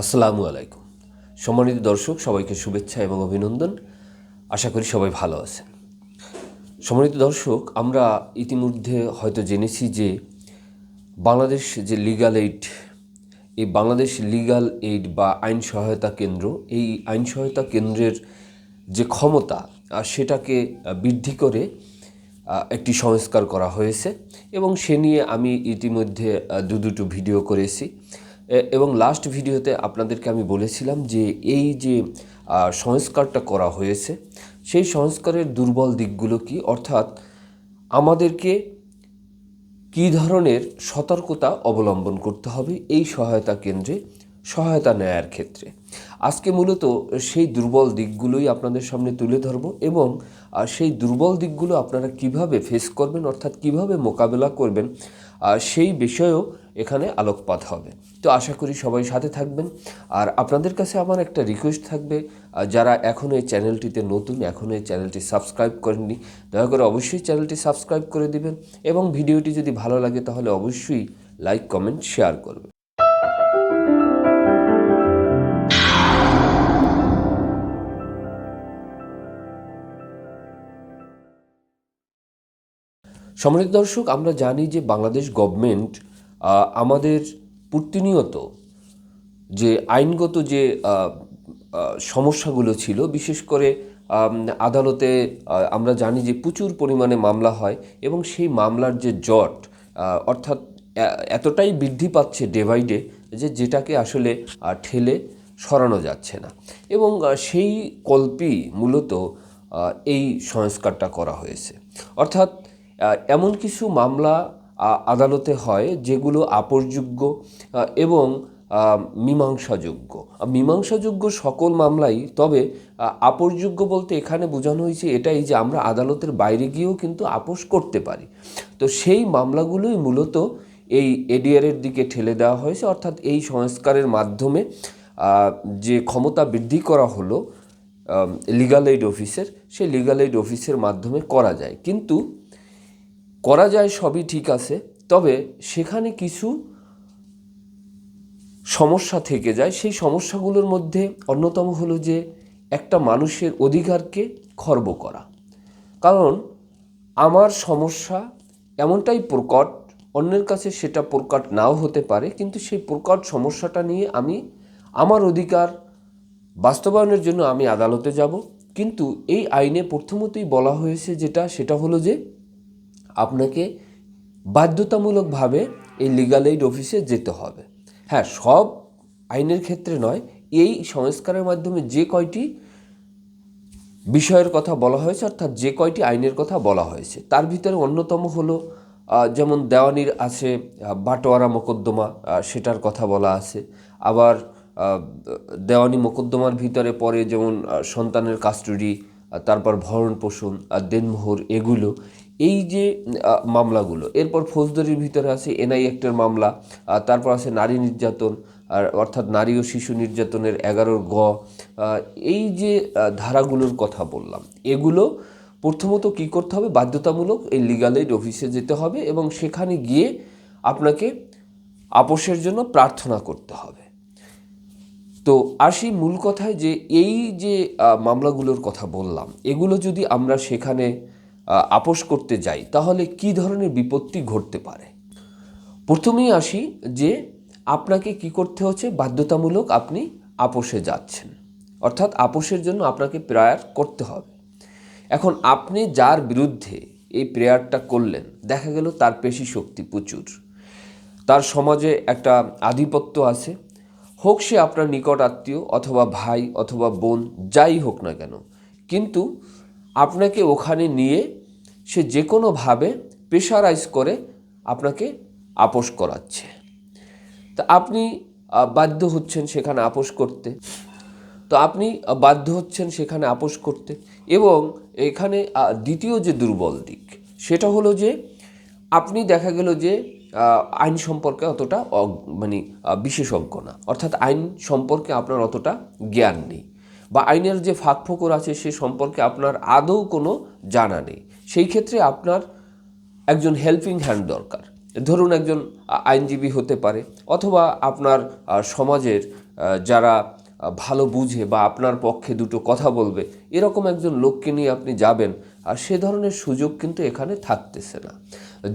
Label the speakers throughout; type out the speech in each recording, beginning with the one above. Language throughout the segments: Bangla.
Speaker 1: আসসালামু আলাইকুম। সম্মানিত দর্শক, সবাইকে শুভেচ্ছা এবং অভিনন্দন। আশা করি সবাই ভালো আছেন। সম্মানিত দর্শক, আমরা ইতিমধ্যে হয়তো জেনেছি যে বাংলাদেশ যে লিগাল এইড এই বাংলাদেশ লিগাল এইড বা আইন সহায়তা কেন্দ্র, এই আইন সহায়তা কেন্দ্রের যে ক্ষমতা সেটাকে বৃদ্ধি করে একটি সংস্কার করা হয়েছে। এবং সে নিয়ে আমি ইতিমধ্যে দু দুটো ভিডিও করেছি। এবং লাস্ট ভিডিওতে আপনাদেরকে আমি বলেছিলাম যে এই যে সংস্কারটা করা হয়েছে, সেই সংস্কারের দুর্বল দিকগুলো কি? অর্থাৎ আমাদেরকে কী ধরনের সতর্কতা অবলম্বন করতে হবে এই সহায়তা কেন্দ্রে, সহায়তা নেয়ার ক্ষেত্রে? আজকে মূলত সেই দুর্বল দিকগুলোই আপনাদের সামনে তুলে ধরব এবং সেই দুর্বল দিকগুলো আপনারা কীভাবে ফেস করবেন, অর্থাৎ কীভাবে মোকাবেলা করবেন সেই বিষয়েও এখানে আলোকপাত হবে। তো আশা করি সবাই সাথে থাকবেন। আর আপনাদের কাছে আমার একটা রিকোয়েস্ট থাকবে যারা এখনও এই চ্যানেলটিতে নতুন এখনও এই চ্যানেলটি সাবস্ক্রাইব করেননি, দয়া করে অবশ্যই চ্যানেলটি সাবস্ক্রাইব করে দিবেন এবং ভিডিওটি যদি ভালো লাগে তাহলে অবশ্যই লাইক কমেন্ট শেয়ার করবেন। সম্মানিত দর্শক, আমরা জানি যে বাংলাদেশ গভর্নমেন্ট আমাদের প্রতিনিয়ত যে আইনগত যে সমস্যাগুলো ছিল, বিশেষ করে আদালতে আমরা জানি যে প্রচুর পরিমাণে মামলা হয় এবং সেই মামলার যে জট অর্থাৎ এতটাই বৃদ্ধি পাচ্ছে ডে বাই ডে যে যেটাকে আসলে ঠেলে সরানো যাচ্ছে না। এবং সেই কল্পেই মূলত এই সংস্কারটা করা হয়েছে। অর্থাৎ এমন কিছু মামলা আদালতে হয় যেগুলো আপোষযোগ্য আহ, এবং মীমাংসাযোগ্য। মীমাংসাযোগ্য সকল মামলাই তবে আহ, আপোষযোগ্য বলতে এখানে বোঝানো হয়েছে এটাই যে আমরা আদালতের বাইরে গিয়েও কিন্তু আপোষ করতে পারি। তো সেই মামলাগুলোই মূলত এই এডিআরের দিকে ঠেলে দেওয়া হয়েছে অর্থাৎ এই সংস্কারের মাধ্যমে যে ক্ষমতা বৃদ্ধি করা হলো লিগাল এইড অফিসের সেই লিগাল এইড অফিসের মাধ্যমে করা যায়। কিন্তু করা যায় সবই ঠিক আছে, তবে সেখানে কিছু সমস্যা থেকে যায়। সেই সমস্যাগুলোর মধ্যে অন্যতম হলো যে একটা মানুষের অধিকারকে খর্ব করা। কারণ আমার সমস্যা এমনটাই প্রকট, অন্যের কাছে সেটা প্রকট নাও হতে পারে, কিন্তু সেই প্রকট সমস্যাটা নিয়ে আমি, আমার অধিকার বাস্তবায়নের জন্য আমি আদালতে যাব। কিন্তু এই আইনে প্রথমতই বলা হয়েছে যেটা, সেটা হলো যে আপনাকে বাধ্যতামূলকভাবে এই লিগাল এইড অফিসে যেতে হবে। হ্যাঁ সব আইনের ক্ষেত্রে নয়, এই সংস্কারের মাধ্যমে যে কয়টি বিষয়ের কথা বলা হয়েছে, অর্থাৎ যে কয়টি আইনের কথা বলা হয়েছে, তার ভিতরে অন্যতম হলো যেমন দেওয়ানির আছে বাটোয়ারা মোকদ্দমা সেটার কথা বলা আছে। আবার দেওয়ানি মোকদ্দমার ভিতরে পরে যেমন সন্তানের কাস্টডি তারপর ভরণ পোষণ আর দেনমোহর, এগুলো এই যে মামলাগুলো, এরপর ফৌজদারির ভিতরে আছে এনআই অ্যাক্টের মামলা তারপর আছে নারী নির্যাতন, আর অর্থাৎ নারী ও শিশু নির্যাতনের এগারোর গ এই যে ধারাগুলোর কথা বললাম, এগুলো প্রথমত কি করতে হবে? বাধ্যতামূলক এই লিগাল এইড অফিসে যেতে হবে এবং সেখানে গিয়ে আপনাকে আপোষের জন্য প্রার্থনা করতে হবে। তো আসি মূল কথায় যে, এই যে মামলাগুলোর কথা বললাম, এগুলো যদি আমরা সেখানে আপোষ করতে যাই, তাহলে কি ধরনের বিপত্তি ঘটতে পারে? প্রথমেই আসি যে আপনাকে কি করতে হচ্ছে? বাধ্যতামূলক আপনি আপোষে যাচ্ছেন। অর্থাৎ আপোষের জন্য আপনাকে প্রেয়ার করতে হবে। এখন আপনি যার বিরুদ্ধে এই প্রেয়ারটা করলেন, দেখা গেল তার পেশি শক্তি প্রচুর। তার সমাজে একটা আধিপত্য আছে। হোক সে আপনার নিকট আত্মীয় অথবা ভাই অথবা বোন, যাই হোক না কেন, কিন্তু আপনাকে ওখানে নিয়ে সে যে কোনোভাবে প্রেশারাইজ করে আপনাকে আপোষ করাচ্ছে। তা আপনি বাধ্য হচ্ছেন সেখানে আপোষ করতে। তো আপনি বাধ্য হচ্ছেন সেখানে আপোষ করতে এবং এখানে দ্বিতীয় যে দুর্বল দিক সেটা হলো যে আপনি দেখা গেল যে আইন সম্পর্কে অতটা মানে বিশেষজ্ঞ না। অর্থাৎ আইন সম্পর্কে আপনার অতটা জ্ঞান নেই। বা আইনের যে ফাঁক ফোকর আছে সে সম্পর্কে আপনার আদৌ কোনো জানা নেই। সেই ক্ষেত্রে আপনার একজন হেল্পিং হ্যান্ড দরকার। ধরুন একজন আইনজীবী হতে পারে অথবা আপনার সমাজের যারা ভালো বুঝে বা আপনার পক্ষে দুটো কথা বলবে, এরকম একজন লোককে নিয়ে আপনি যাবেন আর সে ধরনের সুযোগ কিন্তু এখানে থাকতেছে না।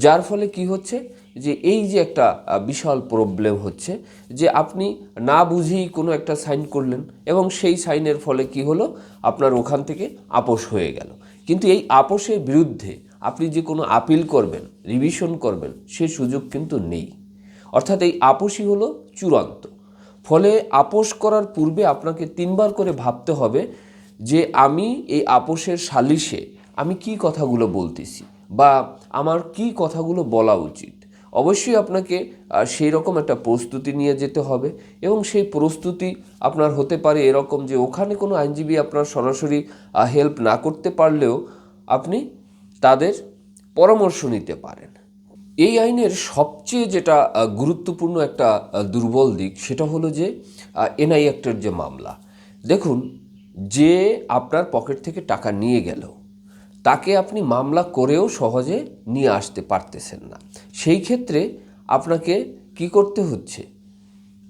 Speaker 1: যার ফলে কি হচ্ছে? যে এই যে একটা বিশাল প্রবলেম হচ্ছে যে আপনি না বুঝেই কোনো একটা সাইন করলেন এবং সেই সাইনের ফলে কি হলো? আপনার ওখান থেকে আপোষ হয়ে গেল। কিন্তু এই আপোষের বিরুদ্ধে আপনি যে কোনো আপিল করবেন রিভিশন করবেন, সে সুযোগ কিন্তু নেই। অর্থাৎ এই আপোষই হলো চূড়ান্ত। ফলে আপোষ করার পূর্বে আপনাকে তিনবার করে ভাবতে হবে যে আমি এই আপোষের সালিশে আমি কি কথাগুলো বলতেছি বা আমার কি কথাগুলো বলা উচিত। অবশ্যই আপনাকে সেই রকম একটা প্রস্তুতি নিয়ে যেতে হবে এবং সেই প্রস্তুতি আপনার হতে পারে এরকম যে ওখানে কোনো আইনজীবী আপনার সরাসরি হেল্প না করতে পারলেও আপনি তাদের পরামর্শ নিতে পারেন। এই আইনের সবচেয়ে যেটা গুরুত্বপূর্ণ একটা দুর্বল দিক সেটা হলো যে এনআই অ্যাক্টের যে মামলা। দেখুন, যে আপনার পকেট থেকে টাকা নিয়ে গেল তাকে আপনি মামলা করেও সহজে নিয়ে আসতে পারতেছেন না। সেই ক্ষেত্রে আপনাকে কি করতে হচ্ছে?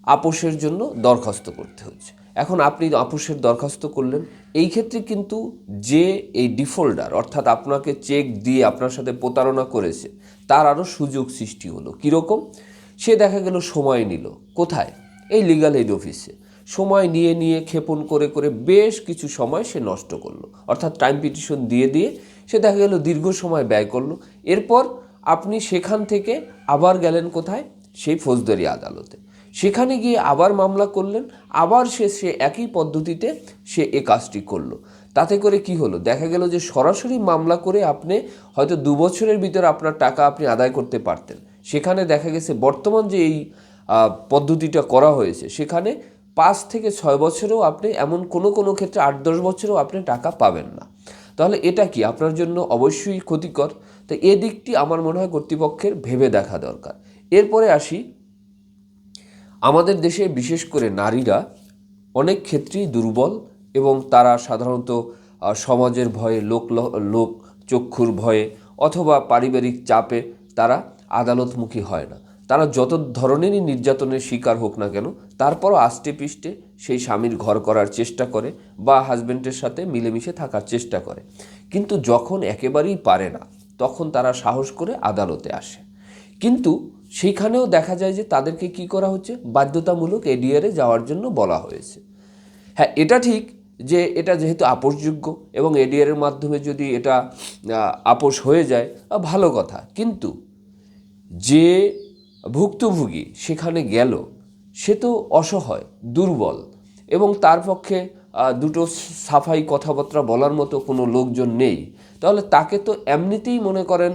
Speaker 1: আপোষের জন্য দরখাস্ত করতে হচ্ছে। এখন আপনি আপোষের দরখাস্ত করলেন। এই ক্ষেত্রে কিন্তু যে এই ডিফল্টার, অর্থাৎ আপনাকে চেক দিয়ে আপনার সাথে প্রতারণা করেছে, তার আরও সুযোগ সৃষ্টি হলো। কীরকম? সে দেখা গেল সময় নিল। কোথায়? এই লিগাল এইড অফিসে সময় নিয়ে নিয়ে ক্ষেপণ করে করে বেশ কিছু সময় সে নষ্ট করল। অর্থাৎ টাইম পিটিশন দিয়ে দিয়ে সে দেখা গেল দীর্ঘ সময় ব্যয় করল। এরপর আপনি সেখান থেকে আবার গেলেন কোথায়? সেই ফৌজদারি আদালতে। সেখানে গিয়ে আবার মামলা করলেন। আবার সে সে একই পদ্ধতিতে সে এ কাজটি করল। তাতে করে কি হলো? দেখা গেল যে সরাসরি মামলা করে আপনি হয়তো দু বছরের ভিতরে আপনার টাকা আপনি আদায় করতে পারতেন। সেখানে দেখা গেছে বর্তমান যে এই পদ্ধতিটা করা হয়েছে, সেখানে পাঁচ থেকে ছয় বছরেও আপনি এমন কোনো কোনো ক্ষেত্রে আট দশ বছরেও আপনি টাকা পাবেন না। তাহলে এটা কি? আপনার জন্য অবশ্যই ক্ষতিকর। তো এ দিকটি আমার মনে হয় কর্তৃপক্ষের ভেবে দেখা দরকার। এরপরে আসি। আমাদের দেশে বিশেষ করে নারীরা অনেক ক্ষেত্রেই দুর্বল এবং তারা সাধারণত সমাজের ভয়ে, লোক লোক চক্ষুর ভয়ে অথবা পারিবারিক চাপে তারা আদালতমুখী হয় না। তারা যত ধরনেরই নির্যাতনের শিকার হোক না কেন, তারপরও আষ্টে পিষ্টে সেই স্বামীর ঘর করার চেষ্টা করে বা হাজবেন্ডের সাথে মিলেমিশে থাকার চেষ্টা করে। কিন্তু যখন একেবারেই পারে না, তখন তারা সাহস করে আদালতে আসে। কিন্তু সেইখানেও দেখা যায় যে তাদেরকে কি করা হচ্ছে? বাধ্যতামূলক এডিআরে যাওয়ার জন্য বলা হয়েছে। হ্যাঁ এটা ঠিক যে এটা যেহেতু আপোষযোগ্য এবং এডিআরের মাধ্যমে যদি এটা আপোষ হয়ে যায় ভালো কথা। কিন্তু যে ভুক্তভোগী সেখানে গেল, সে তো অসহায়, দুর্বল এবং তার পক্ষে দুটো সাফাই কথাবার্তা বলার মতো কোনো লোকজন নেই। তাহলে তাকে তো এমনিতেই মনে করেন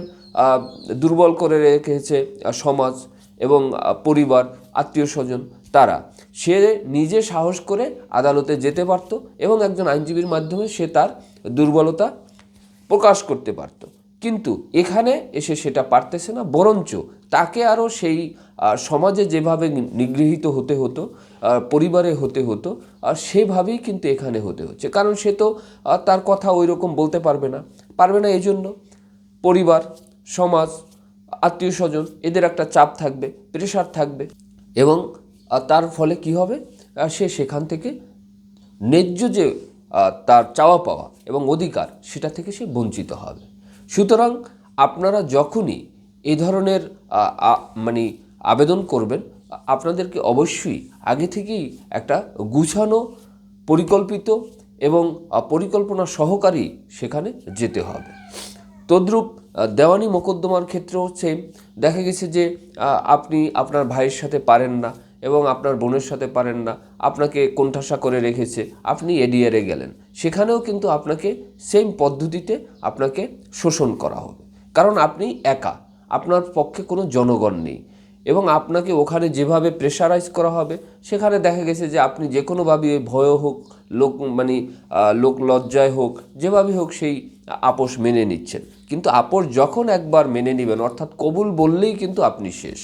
Speaker 1: দুর্বল করে রেখেছে সমাজ এবং পরিবার, আত্মীয় স্বজন, তারা। সে নিজে সাহস করে আদালতে যেতে পারত এবং একজন আইনজীবীর মাধ্যমে সে তার দুর্বলতা প্রকাশ করতে পারত। কিন্তু এখানে এসে সেটা পারতেছে না, বরঞ্চ তাকে আরও সেই সমাজে যেভাবে নিগৃহীত হতে হতো পরিবারে হতে হতো আর সেভাবেই কিন্তু এখানে হতে হচ্ছে। কারণ সে তো তার কথা ওই রকম বলতে পারবে না। পারবে না এই জন্য পরিবার, সমাজ, আত্মীয় স্বজন, এদের একটা চাপ থাকবে প্রেশার থাকবে। এবং তার ফলে কি হবে? সে সেখান থেকে ন্যায্য যে তার চাওয়া পাওয়া এবং অধিকার, সেটা থেকে সে বঞ্চিত হবে। সুতরাং আপনারা যখনই এ ধরনের মানে আবেদন করবেন, আপনাদেরকে অবশ্যই আগে থেকেই একটা গুছানো, পরিকল্পিত এবং পরিকল্পনা সহকারী সেখানে যেতে হবে। তদ্রূপ দেওয়ানি মোকদ্দমার ক্ষেত্রেও সেম দেখা গেছে যে আপনি আপনার ভাইয়ের সাথে পারেন না। এবং আপনার বোনের সাথে পারেন না, আপনাকে কোণঠাসা করে রেখেছে, আপনি এডিআরে গেলেন। সেখানেও কিন্তু আপনাকে সেম পদ্ধতিতে আপনাকে শোষণ করা হবে। কারণ আপনি একা, আপনার পক্ষে কোনো জনগণ নেই। এবং আপনাকে ওখানে যেভাবে প্রেশারাইজ করা হবে, সেখানে দেখা গেছে যে আপনি যে কোনোভাবে ভয় হোক, লোক মানে লোক লজ্জায় হোক, যেভাবে হোক সেই আপোষ মেনে নিচ্ছেন। কিন্তু আপোষ যখন একবার মেনে নেবেন, অর্থাৎ কবুল বললেই কিন্তু আপনি শেষ।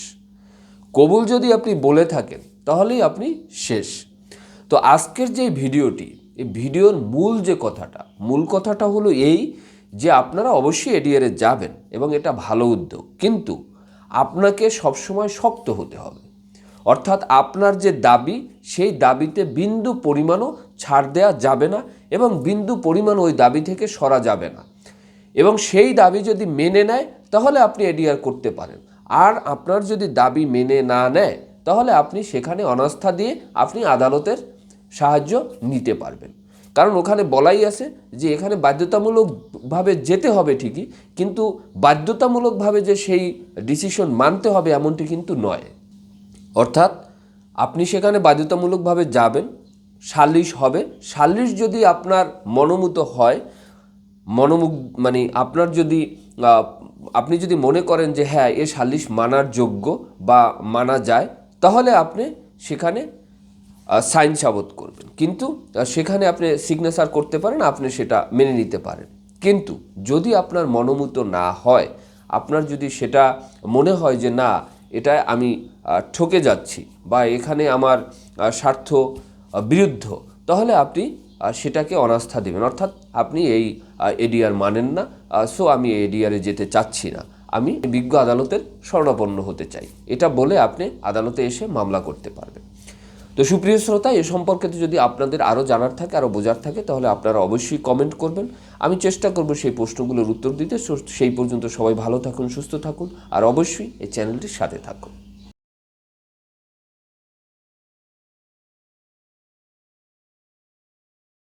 Speaker 1: কবুল যদি আপনি বলে থাকেন, তাহলেই আপনি শেষ। তো আজকের যে ভিডিওটি, এই ভিডিওর মূল যে কথাটা, মূল কথাটা হলো এই যে আপনারা অবশ্যই এডিয়ারে যাবেন এবং এটা ভালো উদ্যোগ। কিন্তু আপনাকে সবসময় শক্ত হতে হবে। অর্থাৎ আপনার যে দাবি, সেই দাবিতে বিন্দু পরিমাণও ছাড় দেওয়া যাবে না এবং বিন্দু পরিমাণ ওই দাবি থেকে সরা যাবে না। এবং সেই দাবি যদি মেনে নেয়, তাহলে আপনি এডিআর করতে পারেন। আর আপনার যদি দাবি মেনে না নেয়, তাহলে আপনি সেখানে অনাস্থা দিয়ে আপনি আদালতের সাহায্য নিতে পারবেন। কারণ ওখানে বলাই আছে যে এখানে বাধ্যতামূলকভাবে যেতে হবে ঠিকই, কিন্তু বাধ্যতামূলকভাবে যে সেই ডিসিশন মানতে হবে এমনটি কিন্তু নয়। অর্থাৎ আপনি সেখানে বাধ্যতামূলকভাবে যাবেন, সালিশ হবে। সালিশ যদি আপনার মনোমত হয় মনোমুগ মানে আপনার যদি আপনি যদি মনে করেন যে হ্যাঁ এ সালিশ মানার যোগ্য বা মানা যায়, তাহলে আপনি সেখানে সাইন সাবত করবেন। কিন্তু সেখানে আপনি সিগনেচার করতে পারেন, আপনি সেটা মেনে নিতে পারেন। কিন্তু, যদি আপনার মনোমত না হয়, আপনার যদি সেটা মনে হয় যে না, এটা আমি ঠকে যাচ্ছি বা এখানে আমার স্বার্থ বিরুদ্ধ, তাহলে আপনি সেটাকে অনাস্থা দেবেন। অর্থাৎ আপনি এই এডিআর মানেন না সো আমি এডিআরে যেতে চাচ্ছি না। আমি বিজ্ঞ আদালতের শরণাপন্ন হতে চাই। এটা বলে আপনি আদালতে এসে মামলা করতে পারবেন। তো সুপ্রিয় শ্রোতা, এ সম্পর্কে যদি আপনাদের আরও জানার থাকে, আরও বোঝার থাকে, তাহলে আপনারা অবশ্যই কমেন্ট করবেন। আমি চেষ্টা করব সেই প্রশ্নগুলোর উত্তর দিতে। সেই পর্যন্ত সবাই ভালো থাকুন, সুস্থ থাকুন, আর অবশ্যই এই চ্যানেলটির সাথে থাকুন।